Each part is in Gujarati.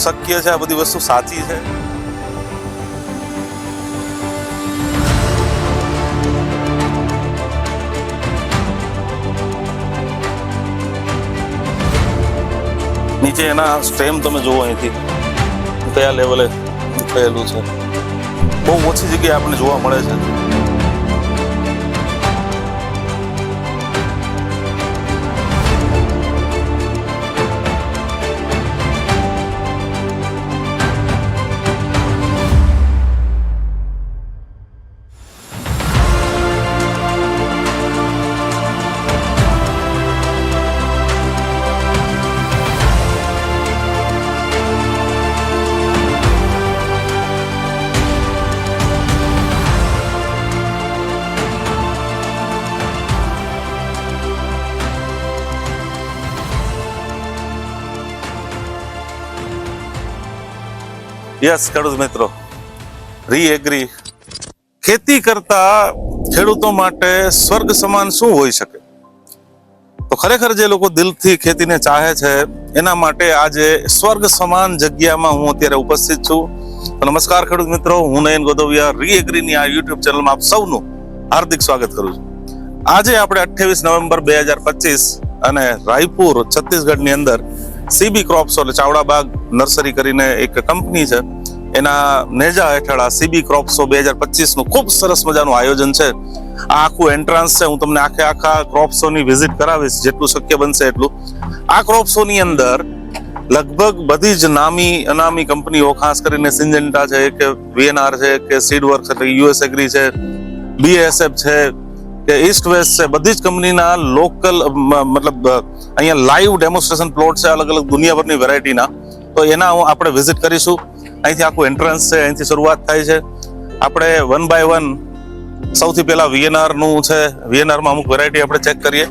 શક્ય છે? આ બધી વસ્તુ સાચી છે? નીચે એના સ્ટેમ તમે જુઓ અહીંથી. કયા લેવલે થયેલું છે? બહુ ઓછી જગ્યાએ આપણને જોવા મળે છે. યસ, ખેડૂત મિત્રો. રી એગ્રી ખેતી કરતા ખેડૂતો માટે સ્વર્ગ સમાન શું હોઈ શકે? તો ખરેખર જે લોકો દિલથી ખેતીને ચાહે છે, એના માટે આજે સ્વર્ગ સમાન જગ્યામાં હું અત્યારે ઉપસ્થિત છું. નમસ્કાર, ખેડૂત મિત્રો. હું નયન ગોદવિયા, રી એગ્રીની આ યુટ્યુબ ચેનલમાં આપ સૌનું હાર્દિક સ્વાગત કરું છું. આજે આપણે અઠ્યાવીસ નવેમ્બર બે હજાર પચીસ અને રાયપુર, છત્તીસગઢની અંદર સીબી ક્રોપ્સ એટલે ચાવડાબાગ નર્સરી કરીને એક કંપની છે. એના નેજા હેઠળ આ સીબી ક્રોપ્સો બે હજાર પચીસનું ખૂબ સરસ મજાનું આયોજન છે. આ આખું એન્ટ્રાન્સ છે, હું તમને આખે આખા ક્રોપ્સોની વિઝિટ કરાવીશ, જેટલું શક્ય બનશે એટલું. આ ક્રોપ્સોની અંદર લગભગ બધી જ નામી અનામી કંપનીઓ, ખાસ કરીને સિન્જેન્ટા છે, કે વીએનઆર છે, કે સીડવર્ક એટલે યુએસ એગ્રી છે બીએસએફ છે, કે ઈસ્ટ વેસ્ટ છે, બધી જ કંપનીના લોકલ મતલબ અહીંયા લાઈવ ડેમોન્સ્ટ્રેશન પ્લોટ છે, અલગ અલગ દુનિયાભરની વેરાયટીના તો એના આપણે વિઝિટ કરીશું. અહીંથી આખું એન્ટ્રન્સ છે, અહીંથી શરૂઆત થાય છે. આપણે વન બાય વન સૌથી પહેલા વીએનઆરનું છે વીએનઆરમાં અમુક વેરાયટી આપણે ચેક કરીએ.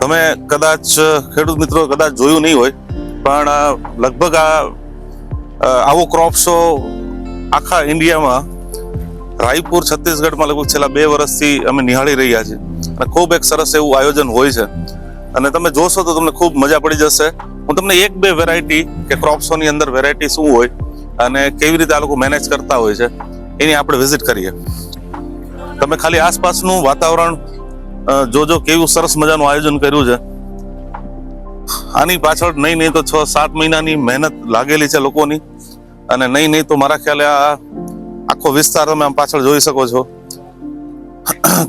તમે કદાચ, ખેડૂત મિત્રો કદાચ જોયું નહીં હોય, પણ લગભગ આ આવો ક્રોપ શો આખા ઇન્ડિયામાં રાયપુર, છત્તીસગઢમાં લગભગ છેલ્લા બે વર્ષથી અમે નિહાળી રહ્યા છીએ. અને ખૂબ એક સરસ એવું આયોજન હોય છે. અને તમે જોશો તો તમને ખૂબ મજા પડી જશે. હું તમને એક બે વેરાયટી કે ક્રોપ્સોની અંદર વેરાયટી શું હોય અને કેવી રીતે આ લોકો મેનેજ કરતા હોય છે, એની આપણે વિઝિટ કરીએ. તમે ખાલી આસપાસનું વાતાવરણ જોજો કેવું સરસ મજાનું આયોજન કર્યું છે. આની પાછળ નહીં નહીં તો છ સાત મહિનાની મહેનત લાગેલી છે લોકોની. અને નહીં નહીં તો મારા ખ્યાલે આ આખો વિસ્તાર તમે આમ પાછળ જોઈ શકો છો.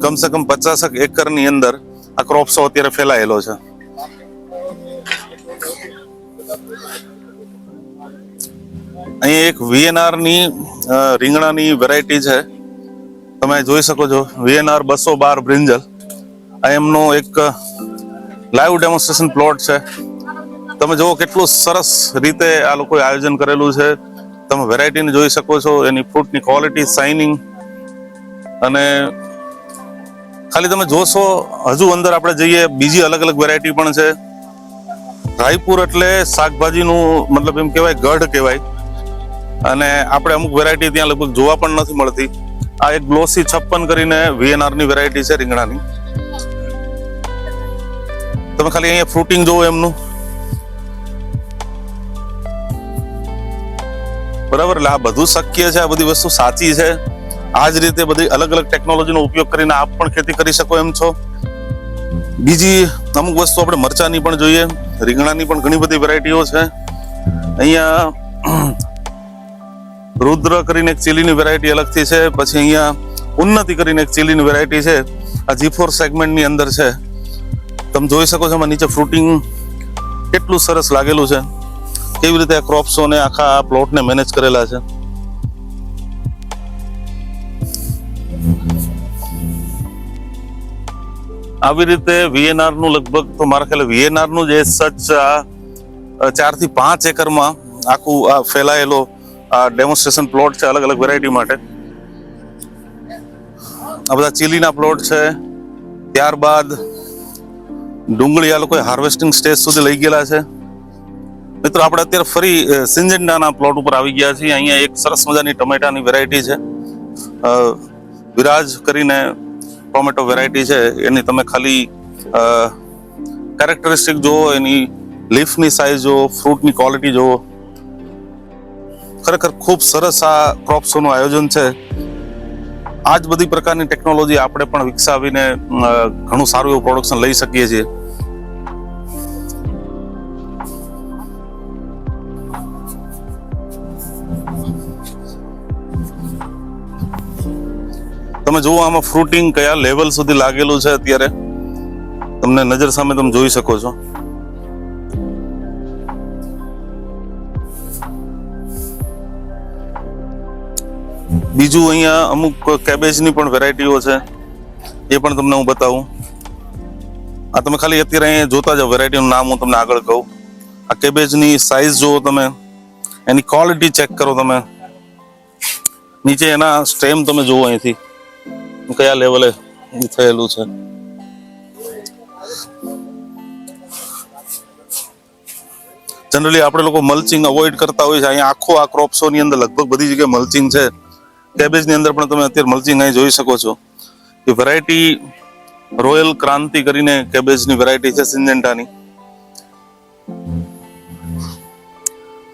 કમસે કમ પચાસક એકરની અંદર આ ક્રોપ્સો અત્યારે ફેલાયેલો છે. અહીં એક વીએનઆરની રીંગણાની વેરાયટી છે. તમે જોઈ શકો છો વીએનઆર બસો બાર બ્રિંજલ આ એમનો એક લાઈવ ડેમોન્સ્ટ્રેશન પ્લોટ છે. તમે જુઓ કેટલું સરસ રીતે આ લોકોએ આયોજન કરેલું છે. તમે વેરાયટીને જોઈ શકો છો, એની ફ્રૂટની ક્વોલિટી શાઇનિંગ અને ખાલી તમે જોશો, હજુ અંદર આપણે જઈએ, બીજી અલગ અલગ વેરાયટી પણ છે. રાયપુર એટલે શાકભાજીનું મતલબ એમ કહેવાય, ગઢ કહેવાય. અને આપણે અમુક વેરાયટી ત્યાં લગભગ જોવા પણ નથી મળતી. આ એક ગ્લોસી છપ્પન કરીને વીએનઆરની વેરાયટી છે રીંગણાની. તમે ખાલી અહીંયા ફ્રૂટિંગ જોવો એમનું. બરાબર? એટલે આ બધું શક્ય છે, આ બધી વસ્તુ સાચી છે. આ જ રીતે બધી અલગ અલગ ટેકનોલોજીનો ઉપયોગ કરીને આપ પણ ખેતી કરી શકો એમ છો. બીજી અમુક વસ્તુ આપણે મરચાની પણ જોઈએ. રીંગણાની પણ ઘણી બધી વેરાયટીઓ છે. અહીંયા રુદ્ર કરીને એક ચીલીની વેરાયટી અલગથી છે. પછી અહીંયા ઉન્નતિ કરીને એક ચીલીની વેરાયટી છે. આ જી ફોર સેગમેન્ટની અંદર છે. તમે જોઈ શકો છો એમાં નીચે ફ્રૂટિંગ કેટલું સરસ લાગેલું છે. કેવી રીતે આ ક્રોપ્સોને આખા આ પ્લોટને મેનેજ કરેલા છે. આવી રીતે વીએનઆરનું લગભગ તો મારા ખ્યાલે વીએનઆરનું જે સચ ચારથી પાંચ એકરમાં આખું આ ફેલાયેલો આ ડેમોન્સ્ટ્રેશન પ્લોટ છે અલગ અલગ વેરાયટી માટે. આ બધા ચીલીના પ્લોટ છે. ત્યારબાદ ડુંગળી આ લોકોએ હાર્વેસ્ટિંગ સ્ટેજ સુધી લઈ ગયેલા છે. મિત્રો, આપણે અત્યારે ફરી સિંજેન્ડાના પ્લોટ ઉપર આવી ગયા છીએ. અહીંયા એક સરસ મજાની ટમેટાની વેરાયટી છે. વિરાજ કરીને ટોમેટો વેરાયટી છે, એની તમે ખાલી કેરેક્ટરિસ્ટિક જુઓ, એની લીફની સાઇઝ જુઓ ફ્રૂટની ક્વોલિટી જુઓ. ખરેખર ખૂબ સરસ આ ક્રોપ્સોનું આયોજન છે. આ જ બધી પ્રકારની ટેકનોલોજી આપણે પણ વિકસાવીને ઘણું સારું એવું પ્રોડક્શન લઈ શકીએ છીએ. તમે જુઓ આમાં ફ્રૂટિંગ કયા લેવલ સુધી લાગેલું છે અત્યારે. તમને નજર સામે તમે જોઈ શકો છો. બીજું અહીંયા અમુક કેબેજની પણ વેરાયટીઓ છે. એ પણ તમને હું બતાવું. આ તમે ખાલી અત્યારે અહીંયા જોતા જાઓ વેરાયટીનું નામ હું તમને આગળ કહું. આ કેબેજની સાઇઝ જુઓ તમે. એની ક્વોલિટી ચેક કરો તમે. નીચે એના સ્ટેમ તમે જુઓ અહીંથી. કયા લેવલે થયેલું છે? જનરલી આપણે લોકો મલ્ચિંગ અવોઇડ કરતા હોય છે અહીંયા આખો આ ક્રોપ અંદર લગભગ બધી જગ્યાએ મલ્ચિંગ છે. કેબેજની અંદર પણ તમે અત્યારે મલ્ચિંગ અહીં જોઈ શકો છો. એ વેરાયટી રોયલ ક્રાંતિ કરીને કેબેજની વેરાયટી છે સિન્જેન્ટાની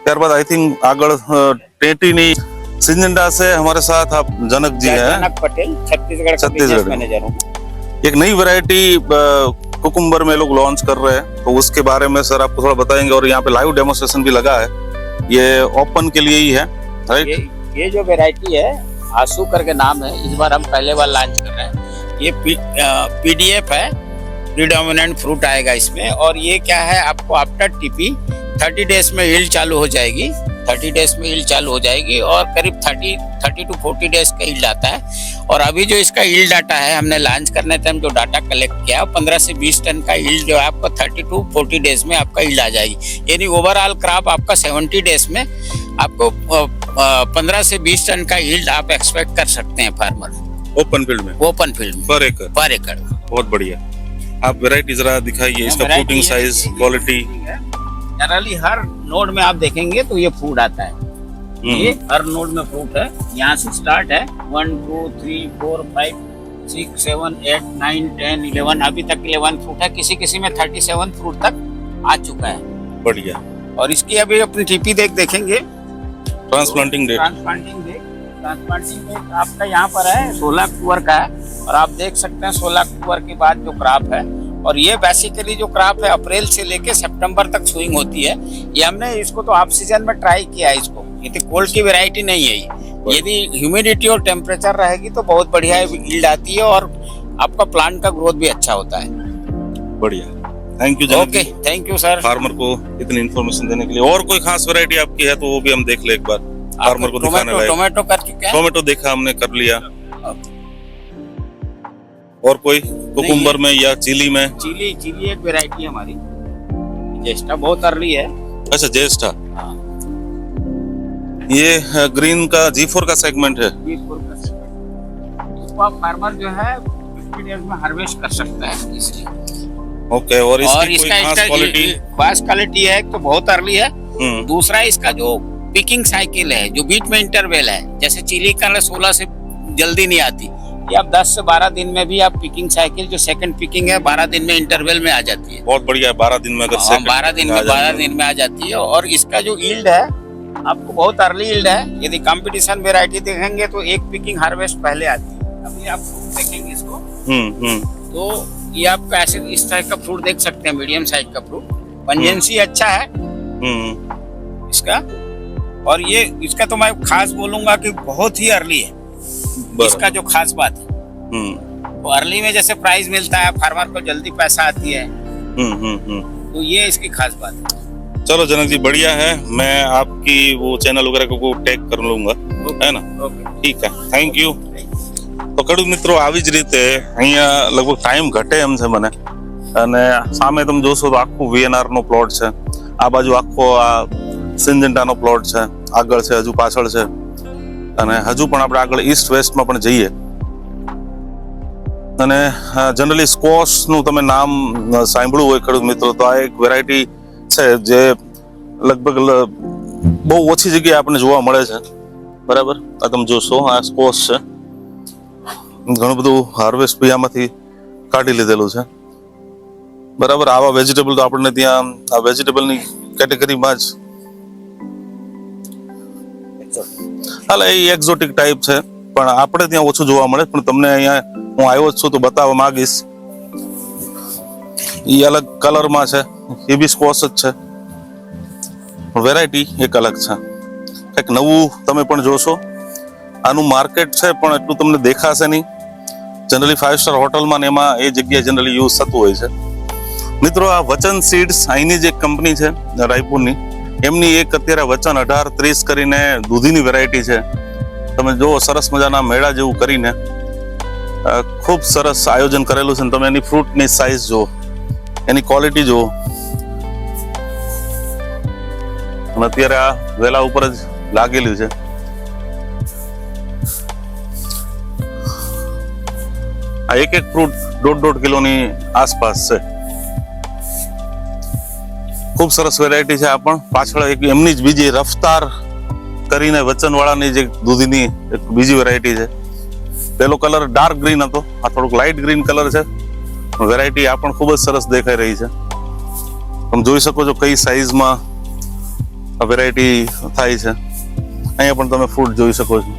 ત્યારબાદ આઈ થિંક આગળ ટેટીની ની सिंजेंटा से हमारे साथ आप जनक जी हैं। जनक पटेल छत्तीसगढ़ छत्तीसगढ़ मैनेजर हूँ। एक नई वैरायटी कुकुम्बर में लोग लॉन्च कर रहे हैं तो उसके बारे में सर आपको थोड़ा बताएँगे और यहाँ पे लाइव डेमोस्ट्रेशन भी लगा है। ये ओपन के लिए ही है राइट ये ये जो वेरायटी है आँसू करके नाम है इस बार हम पहले बार लॉन्च कर रहे हैं। ये पीडीएफ है प्रीडोमिनेंट फ्रूट आएगा इसमें और ये क्या है आपको आफ्टर टीपी थर्टी डेज़ में हील चालू हो जाएगी। थर्टी डेज़ में हील चालू हो जाएगी और करीब thirty thirty to forty days का हील आता है। और अभी जो इसका हील डाटा है हमने लॉन्च करने टाइम जो डाटा कलेक्ट किया पंद्रह से बीस टन का हील जो है आपका थर्टी टू फोर्टी डेज़ में आपका हील आ जाएगी। यानी ओवरऑल क्रॉप आपका सेवेंटी डेज़ में आपको पंद्रह से बीस टन का हील्ड आप एक्सपेक्ट कर सकते हैं फार्मर ओपन फ़ील्ड में? ओपन फ़ील्ड में। पर एकड़ पर एकड़ बहुत बढ़िया। आप वेराइटी जरा दिखाइए इसका Variety fruiting size quality generally हर नोड में आप देखेंगे तो ये फ़ूड आता है। ये हर नोड में फ्रूट है। यहाँ से स्टार्ट है। One two three four five six seven eight nine ten eleven अभी तक इलेवन फ्रूट है। किसी किसी में थर्टी सेवन फ्रूट तक आ चुका है। बढ़िया। और इसकी अभी अपनी टीपी देख देखेंगे। Transplanting date transplanting date transplanting date आपका यहाँ पर है। सोलह अक्टूबर का है। और आप देख सकते हैं सोलह अक्टूबर के बाद जो क्रॉप है। और ये बेसिकली जो क्रॉप है अप्रैल से लेके सितंबर तक स्विंग होती है। ये हमने इसको तो ऑफ़ सीज़न में ट्राई किया है इसको। ये तो कोल्ड की वेराइटी नहीं है ये। यदि ह्यूमिडिटी और टेम्परेचर रहेगी तो बहुत बढ़िया यील्ड आती है और आपका प्लांट का ग्रोथ भी अच्छा होता है। बढ़िया। Thank you okay thank you sir farmer को इतनी इन्फॉर्मेशन देने के लिए। और कोई खास वैरायटी आपकी है तो वो भी हम देख ले एक बार। फार्मर को दिखाने टोमेटो कर चुके हैं टोमेटो देखा हमने कर लिया। और कोई कुकुम्बर में या चिली में? चिली चिली एक वैरायटी है हमारी। जेस्टा बहुत अर्ली है। अच्छा ज्येष्ठा। हाँ, ये ग्रीन का जी फोर का सेगमेंट है? 20% इसको फार्मर जो है 50 डेज़ में हार्वेस्ट कर सकता है इसलिए ओके और और इसकी कोई इसका खास क्वालिटी खास क्वालिटी है एक तो बहुत अर्ली है। हम्म। दूसरा इसका जो पिकिंग साइकिल है जो बीच में इंटरवेल है जैसे चिली का सोलह से जल्दी नहीं आती। ये आप 10 से 12 दिन में भी आप पिकिंग साइकिल जो सेकंड पिकिंग है 12 दिन में इंटरवेल में आ जाती है। बहुत बढ़िया है बारह दिन में अगर हाँ, बारह दिन में बारह। दिन में आ जाती है। और इसका जो ईल्ड है आपको बहुत अर्ली ईल्ड है। यदि कंपटीशन वेराइटी देखेंगे तो एक पिकिंग हार्वेस्ट पहले आती है। अभी आप देखेंगे इसको। हम्म हम्म। तो ये आपको ऐसे इस टाइप का फ्रूट देख सकते हैं मीडियम साइज़ का फ्रूट पंजेंसी अच्छा है। हम्म। इसका। और ये इसका तो मैं खास बोलूँगा कि बहुत ही अर्ली है। इसका जो खास बात है हम्म तो अर्ली में जैसे प्राइस मिलता है फार्मर को जल्दी पैसा आती है हम्म हम्म हम्म तो ये इसकी खास बात है चलो जनक जी बढ़िया है मैं आपकी वो चैनल वगैरह को टैग कर लूंगा है ना ओके ઠીક છે થેન્ક યુ તો ખેડૂત મિત્રો આવી જ રીતે અહીંયા લગભગ ટાઈમ ઘટે એમ છે મને અને સામે તમે જોશો તો આખું વીએનઆર નો પ્લોટ છે આ બાજુ આખો આ સિંજન્ટાનો પ્લોટ છે આગળ છે હજુ પાછળ છે અને હજુ પણ આપણે આગળ ઈસ્ટ વેસ્ટમાં પણ જઈએ. અને જનરલી સ્કોશનું તમે નામ સાંભળ્યું હોય ખેડૂત મિત્રો, તો આ એક વેરાયટી છે જે લગભગ બહુ ઓછી જગ્યાએ આપણને જોવા મળે છે. બરાબર? આ તમે જોશો, આ સ્કોસ છે. ઘણું બધું હાર્વેસ્ટ બી આમાંથી કાઢી લીધેલું છે. બરાબર? આવા વેજીટેબલ તો આપણને ત્યાં, આ વેજીટેબલની કેટેગરીમાં જ હાલ એ એક્ઝોટિક ટાઈપ છે. પણ આપણે ત્યાં ઓછું જોવા મળે પણ તમને અહીંયા હું આવ્યો છું તો બતાવવા માંગીશ. એ અલગ કલરમાં છે. એ બી સ્કોસ જ છે. વેરાયટી એક અલગ છે. કંઈક નવું તમે પણ જોશો. આનું માર્કેટ છે, પણ એટલું તમને દેખાશે નહીં. જનરલી ફાઇવ સ્ટાર હોટલમાં ને એમાં એ જગ્યાએ જનરલી યુઝ થતું હોય છે. મિત્રો, આ વચન સીડ્સ અહીંની જે કંપની છે, રાયપુરની. એમની એક અત્યારે વચન અઢાર ત્રીસ કરીને દૂધીની વેરાયટી છે. તમે જુઓ, સરસ મજાના મેળા જેવું કરીને ખૂબ સરસ આયોજન કરેલું છે તમે એની ફ્રૂટની સાઇઝ જુઓ, એની ક્વોલિટી જુઓ. અને અત્યારે આ વેલા ઉપર જ લાગેલું છે. આ એક એક ફ્રૂટ દોઢ દોઢ કિલોની આસપાસ છે. ખૂબ સરસ વેરાયટી છે આ પણ. પાછળ એક એમની જ બીજી રફતાર કરીને વચનવાળાની જે દૂધીની એક બીજી વેરાયટી છે. પેલો કલર ડાર્ક ગ્રીન હતો. આ થોડુંક લાઇટ ગ્રીન કલર છે. વેરાયટી આ પણ ખૂબ જ સરસ દેખાઈ રહી છે. તમે જોઈ શકો છો કઈ સાઈઝમાં આ વેરાયટી થાય છે. અહીંયા પણ તમે ફ્રૂટ જોઈ શકો છો.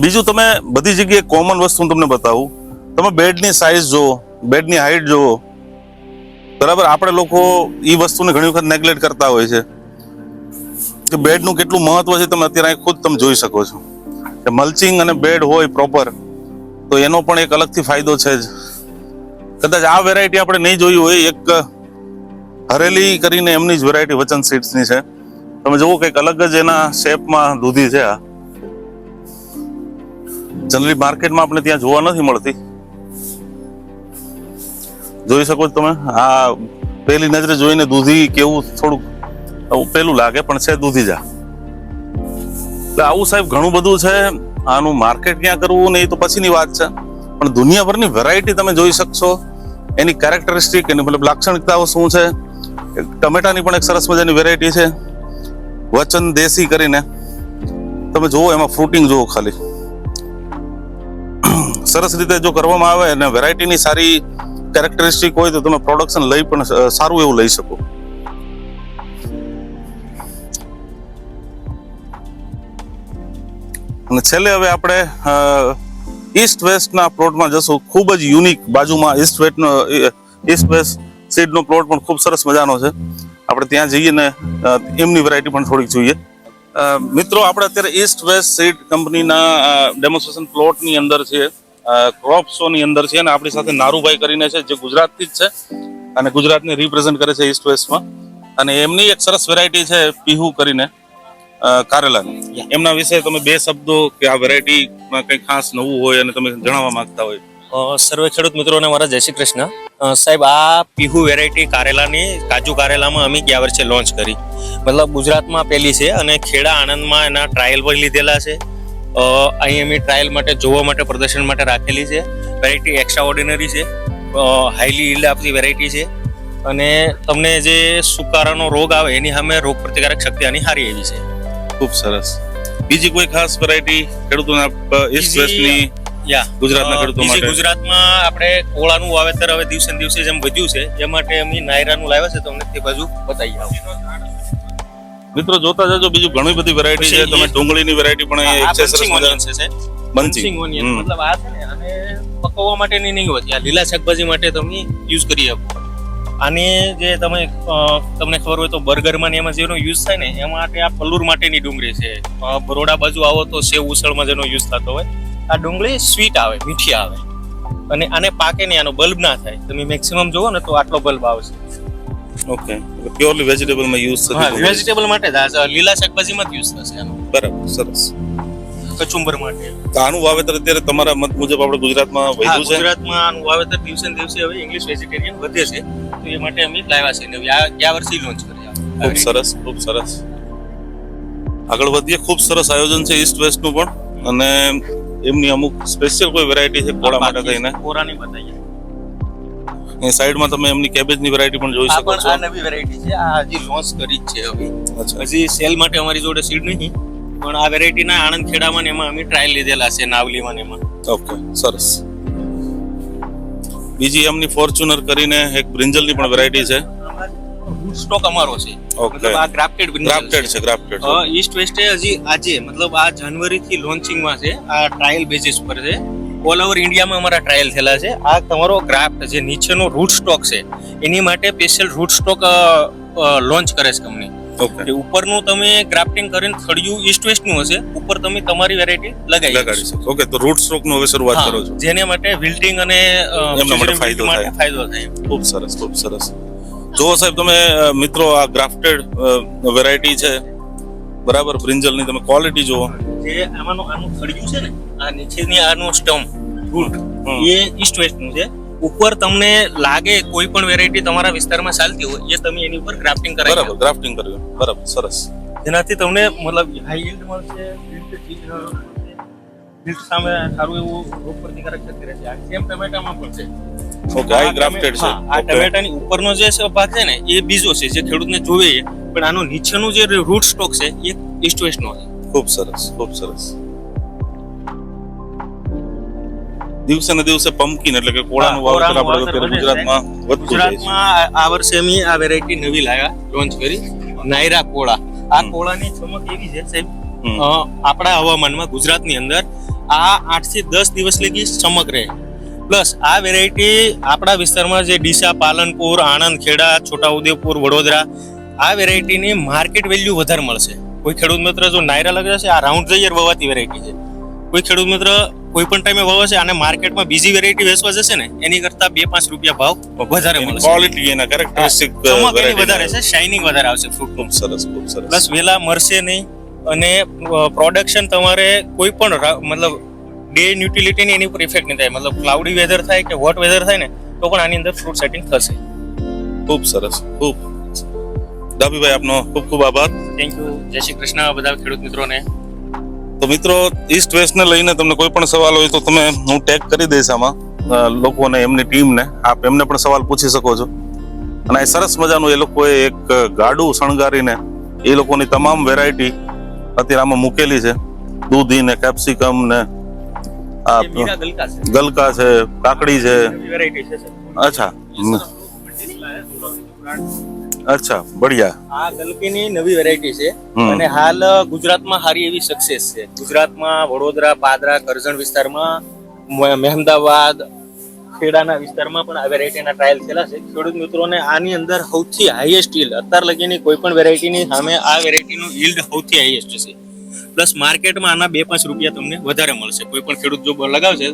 બીજું તમે બધી જગ્યાએ કોમન વસ્તુ હું તમને બતાવું. તમે બેડની સાઇઝ જુઓ, બેડની હાઈટ જુઓ. બરાબર? આપણે લોકો એ વસ્તુને ઘણી વખત નેગ્લેક્ટ કરતા હોય છે. કે બેડનું કેટલું મહત્વ છે તમે અત્યારે ખુદ તમે જોઈ શકો છો. કે મલ્ચિંગ અને બેડ હોય પ્રોપર તો એનો પણ એક અલગથી ફાયદો છે જ. કદાચ આ વેરાયટી આપણે નહીં જોઈ હોય, એક હરેલી કરીને એમની જ વેરાયટી વચન સીટ્સની છે. તમે જુઓ કંઈક અલગ જ એના શેપમાં દૂધી છે આ. જનરલી માર્કેટમાં આપણે ત્યાં જોવા નથી મળતી. જોઈ શકો છો તમે. આ પેલી નજરે જોઈને દૂધી કેવું થોડુંક પેલું લાગે, પણ છે દૂધી જા. એટલે આવું સાહેબ ઘણું બધું છે. આનું માર્કેટ ક્યાં કરવું ને એ તો પછીની વાત છે. પણ દુનિયાભરની વેરાયટી તમે જોઈ શકશો. એની કેરેક્ટરિસ્ટિક એની મતલબ લાક્ષણિકતાઓ શું છે? ટમેટાની પણ એક સરસ મજાની વેરાયટી છે. વચન દેશી કરીને. તમે જુઓ એમાં ફ્રૂટિંગ જુઓ ખાલી. સરસ રીતે જો કરવામાં આવે અને વેરાયટીની સારી કેરેક્ટરિસ્ટિક હોય તો તમે પ્રોડક્શન લઈ પણ સારું એવું લઈ શકો. અને છેલ્લે હવે આપણે ઈસ્ટ વેસ્ટના પ્લોટમાં જશું. ખૂબ જ યુનિક બાજુમાં ઈસ્ટ વેસ્ટનો ઈસ્ટ વેસ્ટ સીડનો પ્લોટ પણ ખૂબ સરસ મજાનો છે. આપણે ત્યાં જઈએ ને એમની વેરાયટી પણ થોડીક જોઈએ. મિત્રો, આપણે અત્યારે ઈસ્ટ વેસ્ટ સીડ કંપનીના ડેમોન્સ્ટ્રેશન પ્લોટની અંદર છે ક્રોપ શોની અંદર છે અને આપણી સાથે નારુભાઈ કરીને છે જે ગુજરાતથી જ છે અને ગુજરાતને રિપ્રેઝેન્ટ કરે છે ઈસ્ટ વેસ્ટમાં અને એમની એક સરસ વેરાયટી છે પીહુ કરીને કારેલાની એમના વિશે તમે બે શબ્દો કે આ વેરાયટીમાં કંઈ ખાસ નવું હોય અને તમે જણાવવા માંગતા હોય. સર્વે ખેડૂત મિત્રોને મારા જય શ્રી કૃષ્ણ. સાહેબ આ પીહુ વેરાયટી કારેલાની કાજુ કારેલામાં અમે ગયા વર્ષે લોન્ચ કરી. મતલબ ગુજરાતમાં પહેલી છે અને ખેડા આણંદમાં એના ટ્રાયલ પણ લીધેલા છે. અહીં અમે ટ્રાયલ માટે જોવા માટે પ્રદર્શન માટે રાખેલી છે. વેરાયટી એક્સ્ટ્રા ઓર્ડિનરી છે હાઈલી ઇલ્ડ આપતી વેરાયટી છે. અને તમને જે સુકારાનો રોગ આવે એની સામે રોગ પ્રતિકારક શક્તિ આની સારી એવી છે. ખૂબ સરસ. બીજી કોઈ ખાસ વેરાયટી ખેડૂતોને ઈસ્ટ વેસ્ટની યા. ગુજરાતના ખેડૂતો માટે. ગુજરાતમાં આપણે કોળાનું વાવેતર હવે દિવસે દિવસે જેમ વધ્યું છે એ માટે અમે નાયરાનું લાવ્યા છે તમને તે બાજુ બતાવી આવું. મિત્રો જોતા જજો બીજું ઘણી બધી વેરાયટી છે. તમે ડુંગળીની વેરાયટી પણ અહીંયા એક છે સરસ bunching છે બંચિંગ Bunching મતલબ આ છે ને આને પકવવા માટેની નહીં હોતી આ લીલા શાકભાજી માટે તમે યુઝ કરી શકો. આને જે તમે તમને ખબર હોય તો બર્ગરમાં ને એમાં જેનો યુઝ થાય ને એ માટે આ પલ્લુર માટેની ડુંગળી છે. બરોડા બાજુ આવો તો સેવ ઉસળમાં જેનો યુઝ થતો હોય આ ડુંગળી સ્વીટ આવે મીઠી આવે. અને આને પાકે નહીં આનો બલ્બ ના થાય. તમે મેક્સિમમ જુઓ ને તો આટલો બલ્બ આવશે. ઓકે પ્યોરલી વેજીટેબલમાં યુઝ થતી વેજીટેબલ માટે જ. આ લીલા શાકભાજીમાં જ યુઝ થશે આનો બરાબર સરસ. કચુંબર માટે. તો આનું વાવેતર અત્યારે તમારા મત મુજબ આપણે ગુજરાતમાં વધ્યું છે? ગુજરાતમાં આનું વાવેતર દિવસે ને દિવસે હવે ઇંગ્લિશ વેજીટેરિયન વધે છે. તો એ માટે અમે લાવ્યા છે ને આ ગયા વર્ષે લોન્ચ કર્યા. ખૂબ સરસ ખૂબ સરસ. આગળ વધીએ. ખૂબ સરસ આયોજન છે ઈસ્ટ વેસ્ટનું પણ. અને એમની અમુક સ્પેશિયલ કોઈ વેરાયટી છે કોળા માટે થઈને કોરાની બતાવીએ. એ સાઈડમાં તમે એમની કેબેજની વેરાયટી પણ જોઈ શકો છો. આ નવી વેરાયટી છે. આ હજી લોન્ચ કરી જ છે હવે. હજી સેલ માટે અમારી જોડે સીડ નહીં પણ આ વેરાયટીના આણંદ ખેડામાં ને એમાં અમે ટ્રાયલ લીધેલા છે નાવલીમાં ને એમાં. ઓકે સરસ. બીજી એમની ફોર્ચ્યુનર કરીને એક બ્રિંજલની પણ વેરાયટી છે. સ્ટોક અમારો છે. ઓકે મતલબ આ ગ્રાફ્ટેડ ગ્રાફ્ટેડ છે. ગ્રાફ્ટેડ ઈસ્ટ વેસ્ટ હજી આજે મતલબ આ જાન્યુઆરી થી લોન્ચિંગમાં છે આ ટ્રાયલ બેસિસ પર છે. ઓલ ઓવર ઇન્ડિયામાં અમારા ટ્રાયલ થયેલા છે. આ તમારો ગ્રાફ્ટ જે નીચેનો રૂટ સ્ટોક છે. એની માટે સ્પેશિયલ રૂટ સ્ટોક લોન્ચ કરે છે કંપની ઓકે ઉપરનું તમે ગ્રાફ્ટિંગ કરીને થડિયું ઈસ્ટ વેસ્ટનું હશે. ઉપર તમે તમારી વેરાયટી લગાવી લગાડી શકો ઓકે તો રૂટ સ્ટોકનો હવે શરૂઆત કરો છો. જેને માટે વિલ્ટિંગ અને એમના માટે ફાયદો થાય. ફાયદો થાય. ખૂબ સરસ ખૂબ સરસ. જુઓ સાહેબ તમે મિત્રો આ ગ્રાફ્ટેડ વેરાયટી છે. બરાબર બ્રિંજલની તમે ક્વોલિટી જુઓ. જે આમાંનું આનું ખડિયું છે ને આ નીચેની આનું સ્ટમ્પ રૂટ એ ઈસ્ટ વેસ્ટનું છે. ઉપર તમને લાગે કોઈ પણ વેરાયટી તમારા વિસ્તારમાં ચાલતી હોય એ તમે એની ઉપર ગ્રાફ્ટિંગ કરાવી બરાબર ગ્રાફ્ટિંગ કરવી બરાબર સરસ. જેનાથી તમને મતલબ હાઈ યીલ્ડ મળશે yield સામે સારું એવું રોગ પ્રતિકારક શક્તિ રહેશે આ સેમ ટમેટામાં પણ છે. ઓકે આ ગ્રાફ્ટેડ છે. આ ટમેટાની ઉપરનો જે ભાગ છે ને એ બીજો છે જે ખેડૂતને જોવે એ. પણ આનો નીચેનું જે રૂટ સ્ટોક છે એ ઈસ્ટ વેસ્ટ નો છે. ખૂબ સરસ ખૂબ સરસ. દિવસે ને દિવસે પમ્પકિન એટલે કે કોળાનું વાવેતર આપણે. ગુજરાતમાં વધતું ગુજરાતમાં આ વર્ષે અમે આ વેરાયટી નવી લાવ્યા લોન્ચ કરી. નાયરા કોળા. આ કોળાની ચમક એવી છે સાહેબ. આપણા હવામાનમાં ગુજરાતની અંદર આ આઠથી દસ દિવસ લગી ચમક રહે. પ્લસ આ વેરાયટી આપણા વિસ્તારમાં જે ડીસા પાલનપુર આણંદ ખેડા છોટાઉદેપુર વડોદરા આ વેરાયટીની માર્કેટ વેલ્યુ વધારે મળશે. કોઈ ખેડૂત મિત્ર જો નાયરા લગે છે આ રાઉન્ડ જઈએ વવાતી વેરાયટી છે. કોઈ ખેડૂત મિત્ર કોઈ પણ ટાઈમે વવાશે અને માર્કેટમાં બીજી વેરાયટી વેચવા જશે ને એની કરતા બે પાંચ રૂપિયા ભાવ વધારે મળશે. ક્વોલિટી એના કેરેક્ટરિસ્ટિક વધારે છે શાઇનિંગ વધારે આવશે ફ્રૂટ ખૂબ સરસ ખૂબ સરસ. પ્લસ વેલા મરશે નહીં અને પ્રોડક્શન તમારે કોઈ પણ મતલબ ડે ન્યુટિલિટીની એની ઉપર ઇફેક્ટ નહીં થાય. મતલબ ક્લાઉડી વેધર થાય કે હોટ વેધર થાય ને તો પણ આની અંદર ફ્રૂટ સેટિંગ થશે. ખૂબ સરસ ખૂબ. ડાભીભાઈ આપનો ખૂબ ખૂબ આભાર. થેન્ક યુ જય શ્રી કૃષ્ણ બધા ખેડૂત મિત્રોને. તો મિત્રો ઈસ્ટ વેસ્ટ ને લઈને તમને કોઈ પણ સવાલ હોય તો તમે હું ટેગ કરી દઈશ આમાં લોકોને એમની ટીમને. આપ એમને પણ સવાલ પૂછી શકો છો. અને એ સરસ મજાનું એ લોકોએ એક ગાડું શણગારીને એ લોકોની તમામ વેરાયટી અત્યારે આમાં મૂકેલી છે. દૂધી ને કેપ્સિકમ ને ગલકા છે. કાકડી છે. અચ્છા. અચ્છા બઢિયા. આ ગલકીની નવી વેરાયટી છે અને હાલ ગુજરાતમાં સારી એવી સક્સેસ છે. ગુજરાતમાં વડોદરા પાદરા કરજણ વિસ્તારમાં મહેમદાબાદ મહેમદાવાદ ખેડાના વિસ્તારમાં પણ આ વેરાયટીના ટ્રાયલ થયેલા છે. ખેડૂત મિત્રોને આની અંદર સૌથી હાઈએસ્ટ યીલ્ડ અત્યાર લગીની કોઈ પણ વેરાયટીની સામે આ વેરાયટીનું યીલ્ડ સૌથી હાઈએસ્ટ છે. પ્લસ માર્કેટમાં આના બે પાંચ રૂપિયા તમને વધારે મળશે. કોઈ પણ ખેડૂત જો લગાવશે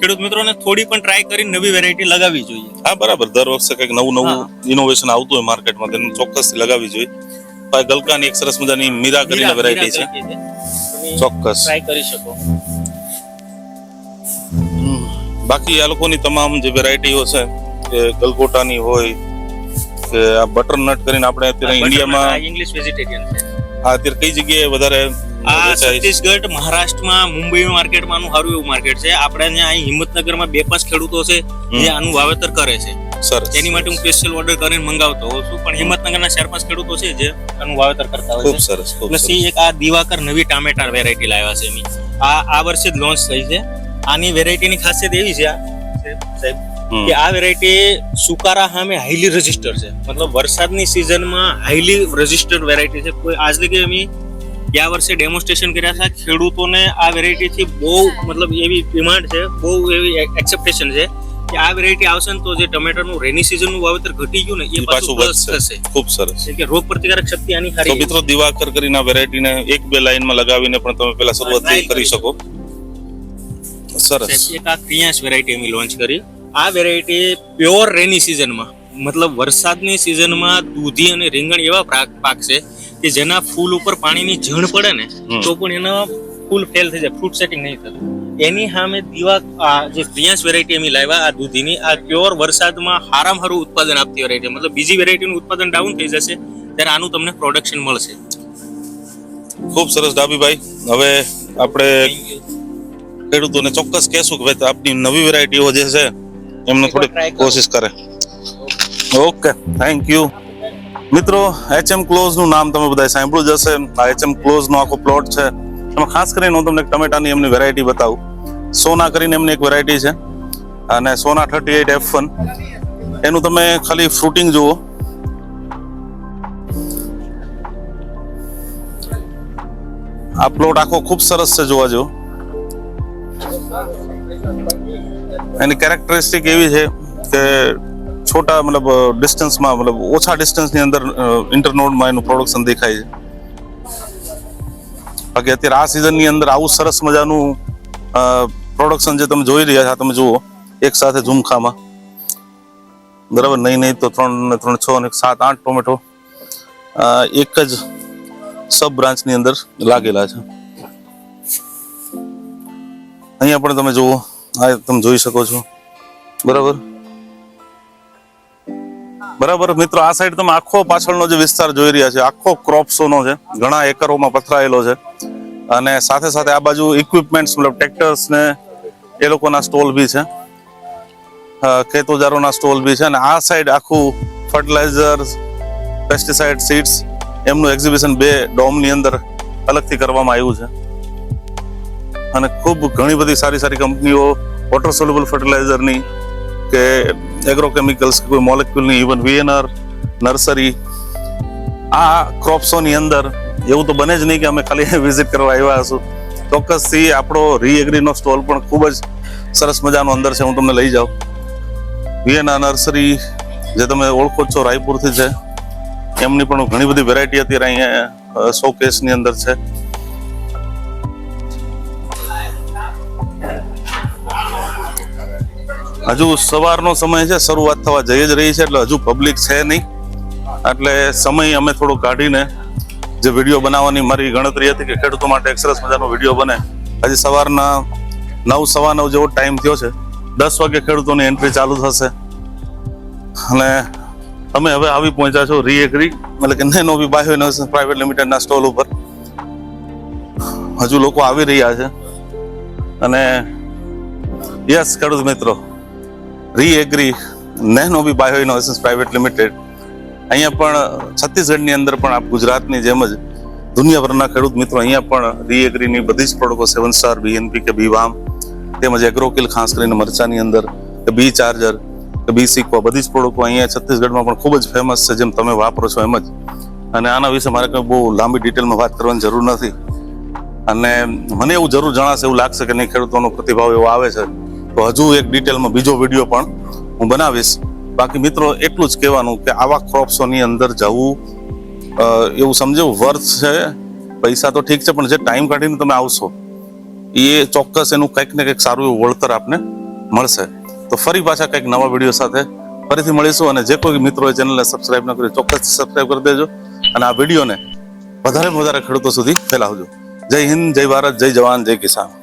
ખેડૂત મિત્રોને થોડી પણ ટ્રાય કરીને નવી વેરાયટી લગાવવી જોઈએ. હા બરાબર. દર વખતે કંઈક નવું નવું ઇનોવેશન આવતું હોય માર્કેટમાં તેને ચોક્કસ લગાવવી જોઈએ. આ ગલકાની એક સરસ મજાની મીરા કરીને વેરાયટી છે. ચોક્કસ. ટ્રાય કરી શકો. બાકી આ લોકોની તમામ જે વેરાયટીઓ છે કે ગલગોટાની હોય કે આ બટરનટ કરીને આપણે અત્યારે ઇન્ડિયામાં ઇંગ્લિશ વેજીટેરિયન છે. હા અત્યારે કઈ જગ્યાએ વધારે આ છત્તીસગઢ મહારાષ્ટ્રમાં મુંબઈ માર્કેટમાં આનું સારું એવું માર્કેટ છે. આપણે અહીંયા અહીં હિંમતનગરમાં બે પાંચ ખેડૂતો છે જે આનું વાવેતર કરે છે. સર એની માટે હું સ્પેશિયલ ઓર્ડર કરીને મંગાવતો હોઉં છું. પણ હિંમતનગરના ચાર પાંચ ખેડૂતો છે જે આનું વાવેતર કરતા હોય છે. સરસ પ્લસ એક આ દિવાકર નવી ટામેટા વેરાયટી લાવ્યા છે એની. આ આ વર્ષે જ લોન્ચ થઈ છે. આની વેરાયટીની ખાસિયત એવી છે સાહેબ કે આ વેરાયટી સુકારા સામે હાઈલી રજિસ્ટર છે. મતલબ વરસાદની સિઝનમાં હાઈલી રજિસ્ટર્ડ વેરાયટી છે. કોઈ આજ લગી અમે ગયા વર્ષે ડેમોન્સ્ટ્રેશન કર્યા હતા. ખેડૂતોને આ વેરાયટી થી બહુ મતલબ એવી ડિમાન્ડ છે બહુ એવી એક્સેપ્ટેશન છે કે આ વેરાયટી આવશે ને તો જે ટમેટાનું રેની સિઝનનું વાવેતર ઘટી ગયું ને એ પાછું વધશે. થશે. ખૂબ સરસ. કે રોગ પ્રતિકારક શક્તિ આની તો સારી મિત્રો દિવાકર કરીને આ વેરાયટીને એક બે લાઈનમાં લગાવીને પણ તમે પેલા શરૂઆત કરી શકો. સરસ. એક આ ક્રિયાશ વેરાયટી અમે લોન્ચ કરી. આ વેરાયટી પ્યોર રેની સિઝનમાં મતલબ વરસાદની સિઝનમાં દૂધી અને રીંગણ એવા પાક પાક છે. કે જેના ફૂલ ઉપર પાણીની ઝીણ પડે ને તો પણ એનો ફૂલ ફેલ થઈ જાય ફ્રૂટ સેટિંગ નહીં થતું. એની સામે દીવા આ જે પ્રિયાસ વેરાયટી અમે લાવ્યા આ દૂધીની આ પ્યોર વરસાદમાં હારામ હારું ઉત્પાદન આપતી વેરાયટી મતલબ બીજી વેરાયટીનું ઉત્પાદન ડાઉન થઈ જશે ત્યારે આનું તમને પ્રોડક્શન મળશે. ખૂબ સરસ ડાબીભાઈ હવે આપણે ખેડૂતોને ચોક્કસ કહેશું કે ભાઈ આપની નવી વેરાયટીઓ જે છે એમને થોડી કોશિશ કરે. ઓકે થેન્ક યુ મિત્રો એચએમ ક્લોઝનું નામ તમે બધા સાંભળ્યું જ હશે. આ એચએમ ક્લોઝનો આખો પ્લોટ છે. એમાં ખાસ કરીને હું તમને ટમેટાની એમની વેરાયટી બતાવું. સોના કરીને એમની એક વેરાયટી છે. અને Sona thirty eight F one એનું તમે ખાલી ફ્રૂટિંગ જુઓ. આ પ્લોટ આખો ખૂબ સરસ છે જોવા જેવો. એની કેરેક્ટરિસ્ટિક એવી છે કે છોટા, મતલબ ડિસ્ટન્સમાં મતલબ, ઓછા ડિસ્ટન્સની અંદર ઇન્ટરનોડમાં એનું પ્રોડક્શન દેખાય છે. બાકી અત્યારે આ સિઝનની અંદર આવું સરસ મજાનું પ્રોડક્શન જે તમે જોઈ રહ્યા છો તમે જુઓ, એક સાથે ઝુમખામાં. બરાબર? નહીં નહીં તો ત્રણ ને ત્રણ, છ અને સાત, આઠ ટોમેટો એક જ સબ બ્રાન્ચની અંદર લાગેલા છે. અહીંયા પણ તમે જુઓ, આ તમે જોઈ શકો છો. બરાબર? બરાબર? મિત્રો, આ સાઈડ તમે આખો પાછળનો જે વિસ્તાર જોઈ રહ્યા છે, આખો ક્રોપ્સોનો છે, ઘણા એકરોમાં પથરાયેલો છે. અને સાથે સાથે આ બાજુ ઇક્વિપમેન્ટ્સ મતલબ ટ્રેક્ટર્સ ને એ લોકોના સ્ટોલ બી છે. ખેતોજારોના સ્ટોલ બી છે. અને આ સાઈડ આખું ફર્ટિલાઇઝર પેસ્ટિસાઇડ સીડ્સ એમનું એક્ઝિબિશન બે ડોમની અંદર અલગથી કરવામાં આવ્યું છે. અને ખૂબ ઘણી બધી સારી સારી કંપનીઓ વોટર સોલ્યુબલ ફર્ટિલાઇઝરની કે એગ્રોકેમિકલ્સ કોઈ મોલેક્યુલની ઇવન વીએનઆર નર્સરી આ ક્રોપ્સોની અંદર એવું તો બને જ નહીં કે અમે ખાલી વિઝિટ કરવા આવ્યા હશું. ચોક્કસથી આપણો રીએગ્રીનો સ્ટોલ પણ ખૂબ જ સરસ મજાનો અંદર છે, હું તમને લઈ જાઉં. વીએનઆર નર્સરી જે તમે ઓળખો છો, રાયપુરથી છે. એમની પણ ઘણી બધી વેરાયટી અત્યારે અહીંયા શોકેસની અંદર છે. હજુ સવારનો સમય છે, શરૂઆત થવા જઈ જ રહી છે, એટલે હજુ પબ્લિક છે નહીં. એટલે સમય અમે થોડો કાઢીને જે વીડિયો બનાવવાની મારી ગણતરી હતી કે ખેડૂતો માટે એક મજાનો વીડિયો બને. હજી સવારના નવ, સવા નવ જેવો ટાઈમ થયો છે. દસ વાગે ખેડૂતોની એન્ટ્રી ચાલુ થશે. અને અમે હવે આવી પહોંચ્યા છો રીએગ્રી એટલે કે નેનો બી બાયો પ્રાઇવેટ લિમિટેડના સ્ટોલ ઉપર. હજુ લોકો આવી રહ્યા છે. અને યસ ખેડૂત મિત્રો Reagri nano B bio innovations private limited અહીંયા પણ છત્તીસગઢની અંદર પણ આપ ગુજરાતની જેમ જ દુનિયાભરના ખેડૂત મિત્રો અહીંયા પણ રીએગ્રીની બધી જ પ્રોડક્ટો સેવન સ્ટાર બીએનપી કે બી વામ તેમજ એગ્રોકિલ ખાસ કરીને મરચાની અંદર, કે બી ચાર્જર કે બી સિક્વા બધી જ પ્રોડક્ટો અહીંયા છત્તીસગઢમાં પણ ખૂબ જ ફેમસ છે જેમ તમે વાપરો છો એમ જ. અને આના વિશે મારે કંઈ બહુ લાંબી ડિટેલમાં વાત કરવાની જરૂર નથી. અને મને એવું જરૂર જણાશે એવું લાગશે કે નહીં, ખેડૂતોનો પ્રતિભાવ એવો આવે છે. તો હજુ એક ડિટેલમાં બીજો વીડિયો પણ હું બનાવીશ. બાકી મિત્રો, એટલું જ કહેવાનું કે આવા ક્રોપ્સોની અંદર જવું એવું સમજવું વર્થ છે. પૈસા તો ઠીક છે, પણ જે ટાઈમ કાઢીને તમે આવશો, એ ચોક્કસ એનું કંઈક ને કંઈક સારું એવું વળતર આપને મળશે. તો ફરી પાછા કંઈક નવા વીડિયો સાથે ફરીથી મળીશું અને જે કોઈ મિત્રોએ ચેનલને સબસ્ક્રાઈબ ન કરી ચોક્કસ સબસ્ક્રાઈબ કરી દેજો. અને આ વિડીયોને વધારે વધારે ખેડૂતો સુધી ફેલાવજો. જય હિન્દ, જય ભારત, જય જવાન, જય કિસાન.